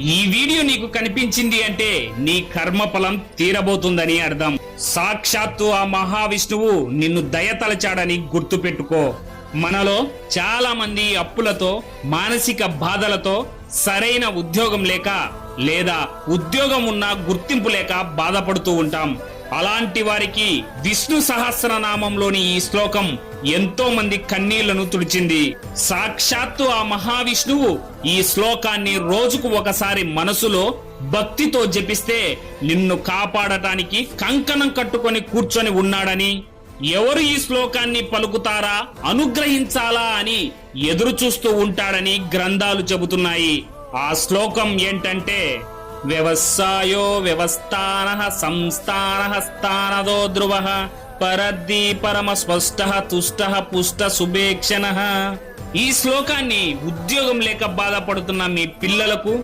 ఈ వీడియో నీకు కనిపించింది అంటే నీ కర్మఫలం తీరబోతుందని అర్థం. సాక్షాత్తు ఆ మహావిష్ణువు నిన్ను దయతలచాడని గుర్తుపెట్టుకో. మనలో చాలా మంది అప్పులతో మానసిక బాధలతో సరైన ఉద్యోగం లేక లేదా ఉద్యోగం ఉన్న గుర్తింపు లేక బాధపడుతూ ఉంటాం. అలాంటి వారికి విష్ణు సహస్రనామంలోని ఈ శ్లోకం ఎంతో మంది కన్నీళ్ళను తుడిచింది. సాక్షాత్తు ఆ మహావిష్ణువు ఈ శ్లోకాన్ని రోజుకు ఒకసారి మనసులో భక్తితో జపిస్తే నిన్ను కాపాడటానికి కంకణం కట్టుకొని కూర్చొని ఉన్నాడని ఎవరు ఈ శ్లోకాన్ని పలుకుతారా అనుగ్రహించాలా అని ఎదురు చూస్తూ ఉంటాడని గ్రంథాలు చెబుతున్నాయి. ఆ శ్లోకం ఏంటంటే వ్యవసాయో వ్యవస్థాన సంస్థాన స్థానదో ధ్రువ పరద్ది పరమ స్పష్ట తుష్ట పుష్ట సుభేక్షణ ఈ శ్లోకాన్ని ఉద్యోగం లేక బాధపడుతున్న మీ పిల్లలకు